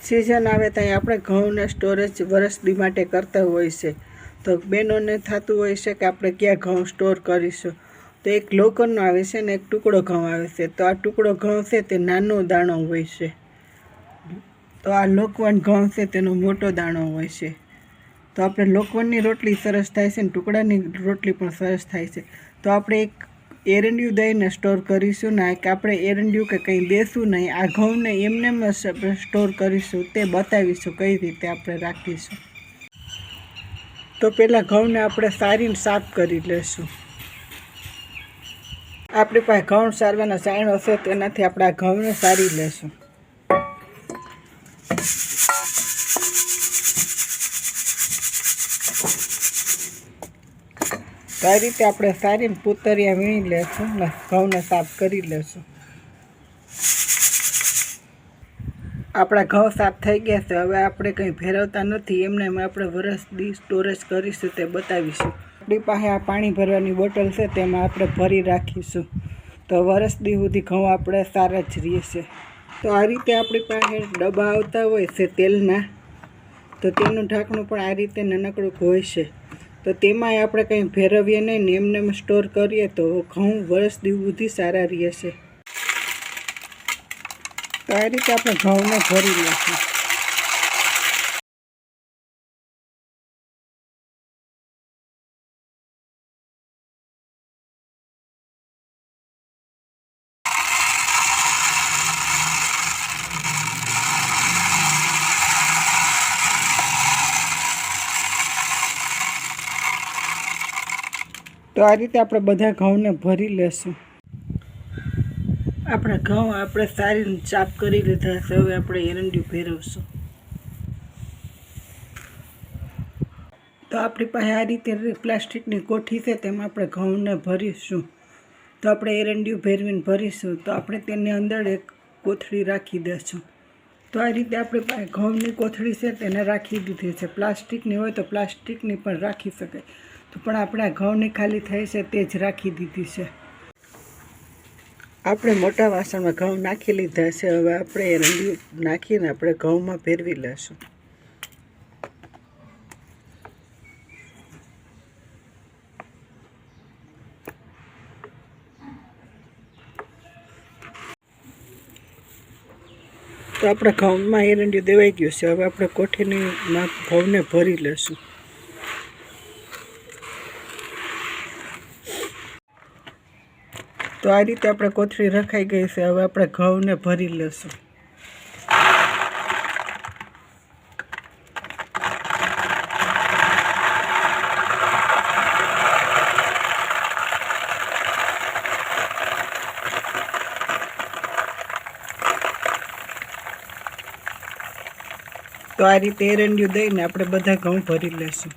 Season આવે ત્યાં આપણે ઘઉંને સ્ટોરેજ વરસદી માટે કરતા હોય છે. તો બહેનોને થતું હોય છે કે આપણે ક્યાં ઘઉં સ્ટોર કરીશું. તો એક લોકરનો આવે છે ને એક ટુકડો ઘઉં આવે છે. તો આ ટુકડો ઘઉં છે તે નાનો દાણો હોય છે. તો આ લોકવન ઘઉં છે તેનો મોટો દાણો હોય છે. તો આપણે લોકવનની રોટલી સરસ થાય છે ને ટુકડાની રોટલી પણ સરસ થાય છે. તો આપણે એક એરંડિયું દઈને સ્ટોર કરીશું. ને કે આપણે એરંડિયું કે કંઈ દેશું નહીં. આ ઘઉંને એમને સ્ટોર કરીશું. તે બતાવીશું કઈ રીતે આપણે રાખીશું. તો પહેલાં ઘઉંને આપણે સારીને સાફ કરી લેશું. આપણી પાસે ઘઉં સારવાના ચાયણો હશે, તેનાથી આપણે આ ઘઉંને સારી લેશું. તો આ રીતે આપણે સારીને પૂતરિયા વીણી લેશું ઘઉંને સાફ કરી લેશું? આપણા ઘઉં સાફ થઈ ગયા છે. હવે આપણે કંઈ ફેરવતા નથી. એમને એમ આપણે વરસ દી સ્ટોરેજ કરીશું તે બતાવીશું. આપણી પાસે આ પાણી ભરવાની બોટલ છે, તેમાં આપણે ભરી રાખીશું. તો વરસ દી સુધી ઘઉં આપણે સારા જ રહેશે. તો આ રીતે આપણી પાસે ડબ્બા આવતા હોય છે તેલના. તો તેનું ઢાંકણું પણ આ રીતે નાનકડું હોય છે. તો તેમાંય આપણે કંઈ ફેરવીએ નહીં ને એમને એમ સ્ટોર કરીએ તો ઘઉં વર્ષ દી સુધી સારા રહેશે. તો આ રીતે આપણે ઘઉંને ભરી લઈશું. તો આ રીતે આપણે બધા ઘઉંને ભરી લેશું. આપણે ઘઉં આપણે સારી ચાપ કરી લીધા છે, હવે આપણે એરંડિયું ફેરવશું તો આપણી પાસે આ રીતે પ્લાસ્ટિકની કોઠી છે, તેમાં આપણે ઘઉંને ભરીશું. તો આપણે એરંડિયું ભેરવીને ભરીશું, તો આપણે તેની અંદર એક કોથળી રાખી દઈશું તો આ રીતે આપણી પાસે ઘઉંની કોથળી છે, તેને રાખી દીધી છે. પ્લાસ્ટિકની હોય તો પ્લાસ્ટિકની પણ રાખી શકાય. પણ આપણે ઘઉંની ખાલી થઈ છે તે જ રાખી દીધી છે. આપણે મોટા વાસણમાં ઘઉં નાખી લીધા છે. હવે આપણે એ રંગી નાખીને આપણે ઘઉંમાં ફેરવી લેશું. તો આપણે ઘઉંમાં એરંડિયું દેવાઈ ગયું છે. હવે આપણે કોઠીની ઘઉંને ભરી લેશું. તો આ રીતે આપણે કોથળી રખાઈ ગઈ છે. હવે આપણે ઘઉંને ભરી લઈશું તો આ રીતે એરંડિયું દઈને આપણે બધા ઘઉં ભરી લેશું.